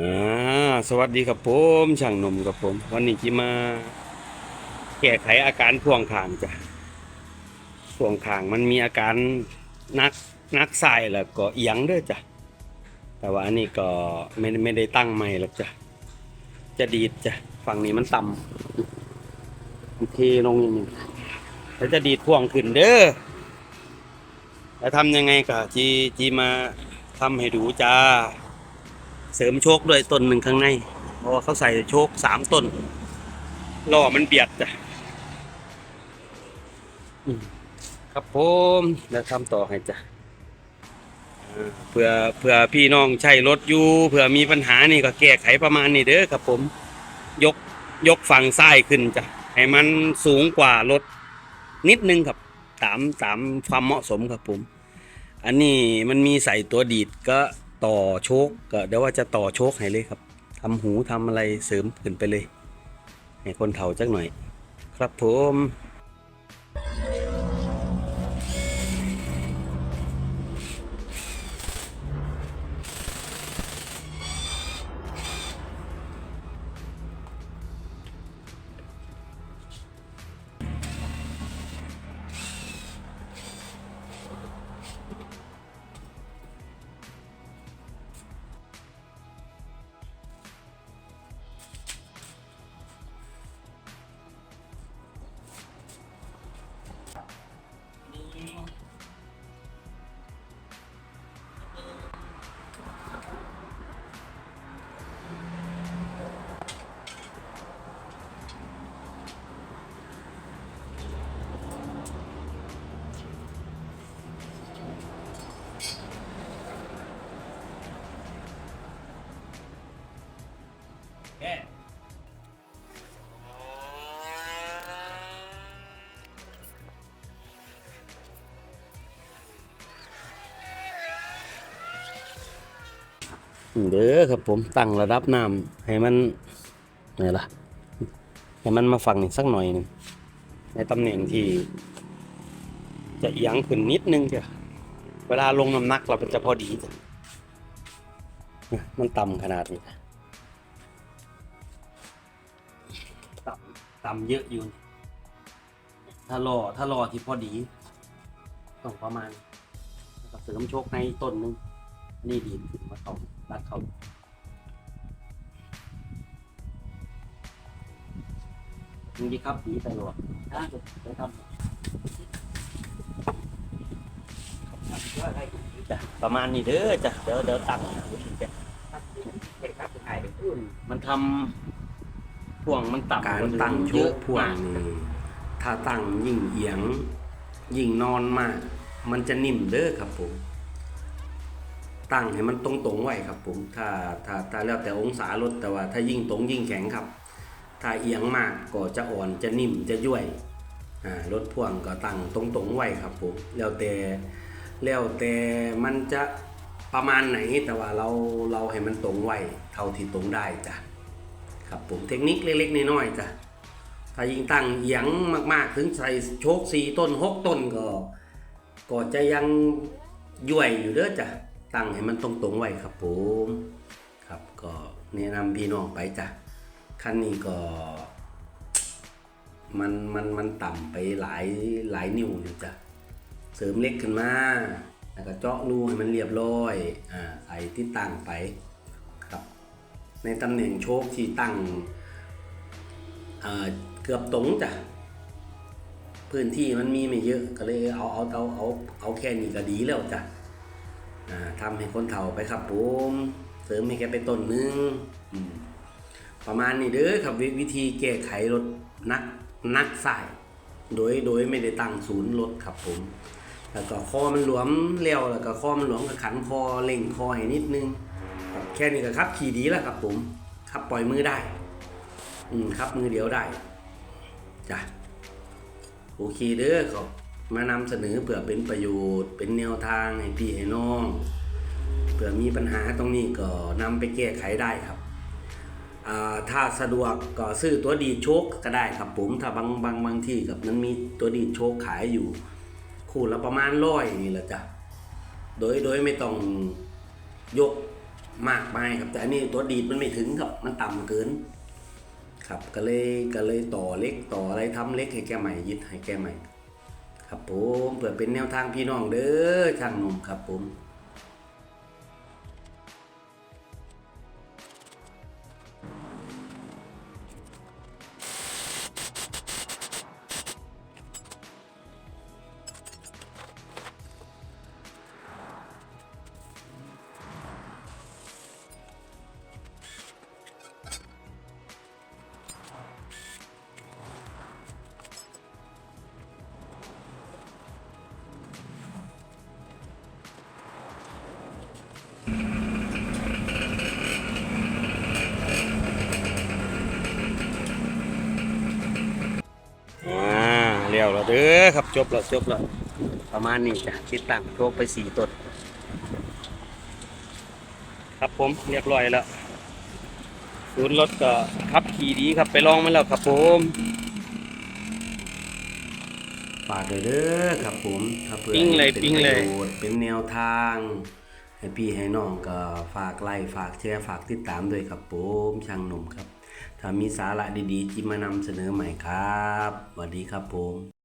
อ่าสวัสดีครับผมช่างนมครับผม วันนี้จะมาแก้ไขอาการพ่วงขางจ้ะพ่วงขางมันมีอาการนักนักใส่แล้วก็เอียงเด้วยจ้ะแต่ว่าอันนี้ก็ไม่ไม่ได้ตั้งใหม่หรอกจ้ะจะดีดจ้ะฝั่งนี้มันต่ำมันเทลงอย่างนี้แล้วจะดีดพ่วงขึ้นเด้อแล้วทำยังไงก็จีจีมาทำให้ดูจ้า เสริมโชคด้วยต้นหนึ่งข้างในเพราะว่าเขาใส่โชคสามต้นล่อมันเบียดจ้ะครับผมแล้วทำต่อให้จ้ะเพื่อเพื่อพี่น้องใช้รถอยู่เผื่อมีปัญหานี่ก็แก้ไขประมาณนี้เด้อครับผมยกยกฝั่งซ้ายขึ้นจ้ะให้มันสูงกว่ารถนิดนึงครับตามตามความเหมาะสมครับผม อันนี้มันมีใส่ตัวดีดก็ ต่อโชคก็เดี๋ยวว่าจะต่อโชคให้เลยครับทำหูทำอะไรเสริมขึ้นไปเลย ให้คนเฒ่าจักหน่อย ครับผม เด้อครับผมตั้งระดับน้ำให้มันไงล่ะ ให้มันมาฝั่งนี้สักหน่อยนึงในตำแหน่งที่ จะเอียงขึ้นนิดนึงจ้ะเวลาลงน้ำหนักเราเป็นจะพอดีจ้ะมันต่ำขนาดนี้ ต่ำต่ำเยอะอยู่ถ้ารอถ้ารอที่พอดีต้องประมาณแล้วก็เสริมโชคในต้นหนึงนี่ดีขึ้นมาเขารัดเขาจริงดีครับดีไปหรอถ้าจะไปทำจ้ะประมาณนี้เด้อจ้ะเดี๋ยวเดี๋ยวตั้งจ้ะมันทำ พ่วงมันต่ำการมันตั้งโชเยคอะพ่วงนี่ถ้าตั้งยิ่งเอียง ยิ่งนอนมาก มันจะนิ่มเด้อครับผมตั้งให้มันตรงๆไว้ครับผม ถ้าถ้าถ้าแล้วแต่องศารถแต่ว่า ถ้ายิ่งตรงยิ่งแข็งครับ ถ้าเอียงมากก็จะอ่อนจะนิ่มจะย่วยอ่ารถพ่วงก็ตั้งตรงๆไว้ครับผม แล้วแต่แล้วแต่มันจะประมาณไหนแต่ว่าเราเราให้มันตรงไว้เท่าที่ตรงได้จ้ะ ครับผมเทคนิคเล็กๆน้อยๆจ้ะถ้ายิ่งตั้งเอียงมากๆ ถึงใส่โชคสี่ต้นหกต้นก็ ก็จะยังย่วยอยู่เด้อจ้ะตั้งให้มันตรงๆไว้ครับผมครับก็แนะนำพี่น้องไปจ้ะคันนี้ก็มันมันมันต่ำไปหลายหลายนิ้วอยู่จ้ะเสริมเล็กขึ้นมา แล้วก็เจาะรูให้มันเรียบร้อยอ่าใส่ที่ตั้งไป ในตำแหน่งโชคที่ตั้งเเกือบตรงจ้ะพื้นที่มันมีไม่เยอะก็เลยเอาเอาเอาเอาเอาแค่นี้ก็ดีแล้วจ้ะอ่าทำให้คนเฒ่าไปครับผมเสริมให้แกไปต้นนึงประมาณนี้เด้อครับววิธีแก้ไขรถนักนักสายโดยโดยไม่ได้ตั้งศูนย์รถครับผม แล้วก็คอมันหลวมเลี้ยวแล้วก็คอมันหลวมกับขันคอเล่งคอให้นิดนึง แค่นี้ก็ครับขี่ดีแล้วครับผมครับปล่อยมือได้ อืมครับมือเดียวได้จ้ะโอเคเด้อขอบมานำเสนอเผื่อเป็นประโยชน์ เป็นแนวทางให้พี่ให้น้องเผื่อมีปัญหาตรงนี้ก็นำไปแก้ไขได้ครับถ้าสะดวกก็ซื้อตัวดีโชคก็ได้ครับผมถ้าบางบางบางที่กับมันมีตัวดีโชคขายอยู่ คู่ละประมาณร้อยนี่แหละจ้ะโดยโดยไม่ต้องยก มากมายครับ แต่อันนี้ตัวดีดมันไม่ถึงครับ มันต่ำเกิน ครับก็เลยก็เลยต่อเล็กต่ออะไรทำเล็กให้แกใหม่ยึดให้แกใหม่ ครับผมเพื่อเป็นแนวทางพี่น้องเด้อช่างหนุ่มครับผม เรียวแล้วเด้อครับจบแล้วจบแล้วประมาณนี้จ้ะติดตั้งโชคไปสี่ต้นครับผมเรียบร้อยแล้วศูนย์รถก็ขับขี่ดีครับไปลองมาแล้วครับผมฝากเลยเด้อครับผมถ้าเพื่อปิ้งเลยเป็นปิ้งประเลยโยชน์เป็นแนวทาง ให้พี่ให้น้องก็ฝากไลค์ฝากแชร์ฝากติดตามด้วยครับผมช่างหนุ่มครับ ถ้ามีสาระดีๆที่มานำเสนอใหม่ครับสวัสดีครับผม